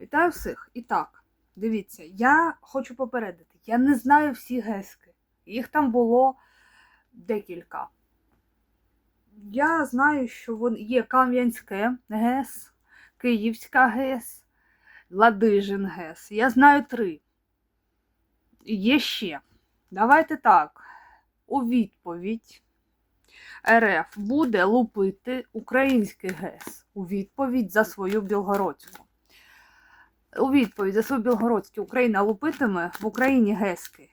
Вітаю всіх. І так, дивіться, я хочу попередити, я не знаю всі гески. Їх там було декілька. Я знаю, що вон є Кам'янське ГЕС, Київська ГЕС, Ладижин ГЕС. Я знаю три. Є ще. Давайте так. У відповідь РФ буде лупити український ГЕС у відповідь за свою Білгородську. У відповідь за свою Білгородську Україна лупитиме в Україні ГЕСки,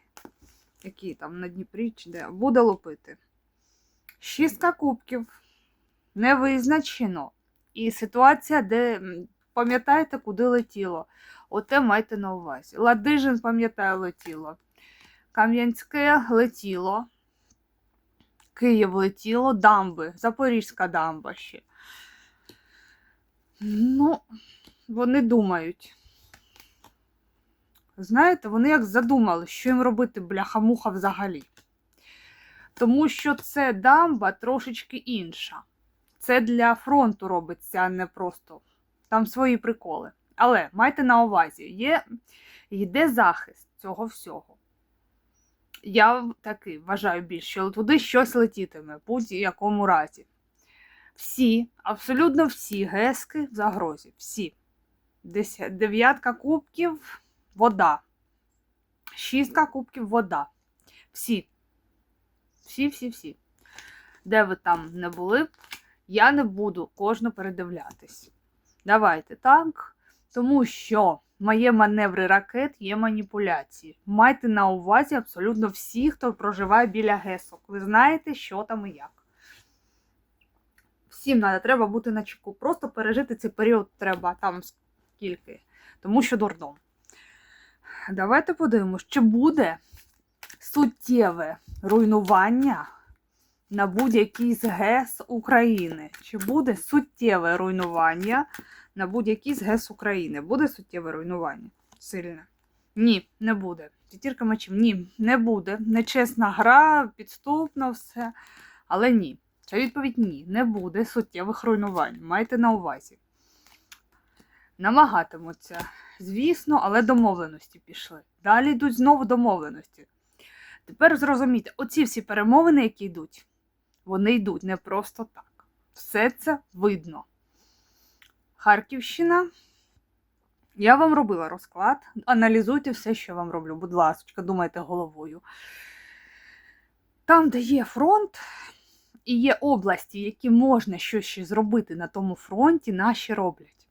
які там на Дніпрі чи де, буде лупити. Шістка кубків не визначено. І ситуація, де пам'ятаєте, куди летіло. Оте майте на увазі. Ладижин, пам'ятаю, летіло. Кам'янське летіло. Київ летіло, дамби, Запорізька дамба ще. Ну, вони думають. Знаєте, вони як задумали, що їм робити бляха-муха взагалі. Тому що це дамба трошечки інша. Це для фронту робиться, а не просто. Там свої приколи. Але майте на увазі, є, йде захист цього всього. Я таки вважаю більше, що туди щось летітиме будь-якому разі. Всі, абсолютно всі гески в загрозі. Всі. Деся- Дев'ятка кубків вода. Шістка кубків вода. Всі. Всі, всі, всі. Де ви там не були я не буду кожну передивлятись. Давайте так. Тому що моє маневри ракет є маніпуляції. Майте на увазі абсолютно всі, хто проживає біля гесок. Ви знаєте, що там і як. Всім надо, треба бути на чеку. Просто пережити цей період треба там скільки. Тому що дурдом. Давайте подивимось, чи буде суттєве руйнування на будь-який з ГЕС України. Чи буде суттєве руйнування на будь-який з ГЕС України? Буде суттєве руйнування? Сильне? Ні, не буде. П'ятірка мечів. Ні, не буде. Нечесна гра, підступно все. Але ні. Ця відповідь ні, не буде суттєвих руйнувань. Майте на увазі. Намагатимуться, звісно, але домовленості пішли. Далі йдуть знову домовленості. Тепер зрозумійте, оці всі перемовини, які йдуть, вони йдуть не просто так. Все це видно. Харківщина. Я вам робила розклад. Аналізуйте все, що я вам роблю. Будь ласка, думайте головою. Там, де є фронт, і є області, які можна щось ще зробити на тому фронті, наші роблять.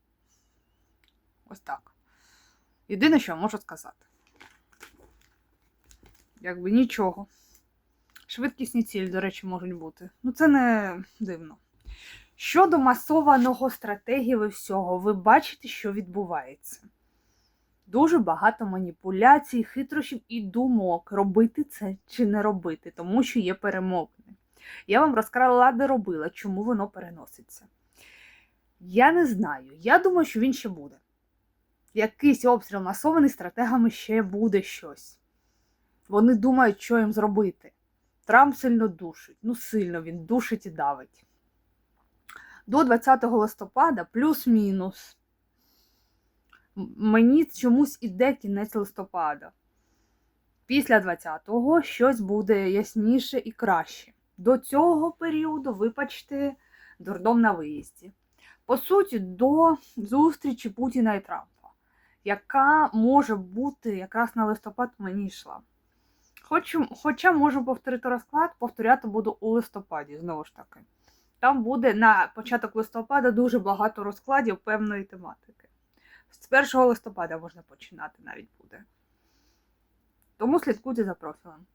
Ось так. Єдине, що я можу сказати. Якби нічого. Швидкісні цілі, до речі, можуть бути. Ну, це не дивно. Щодо масованого стратегії всього, ви бачите, що відбувається. Дуже багато маніпуляцій, хитрощів і думок, робити це чи не робити, тому що є перемовини. Я вам розкрала, де робила, чому воно переноситься. Я не знаю. Я думаю, що він ще буде. Якийсь обстріл масований стратегами ще буде щось. Вони думають, що їм зробити. Трамп сильно душить. Ну, сильно він душить і давить. До 20 листопада плюс-мінус. Мені чомусь іде кінець листопада. Після 20-го щось буде ясніше і краще. До цього періоду, вибачте, дурдом на виїзді. По суті, до зустрічі Путіна і Трампа, яка може бути якраз на листопад мені йшла. Хочу, хоча можу повторити розклад, повторяти буду у листопаді, знову ж таки. Там буде на початок листопада дуже багато розкладів певної тематики. З 1 листопада можна починати навіть буде. Тому слідкуйте за профілем.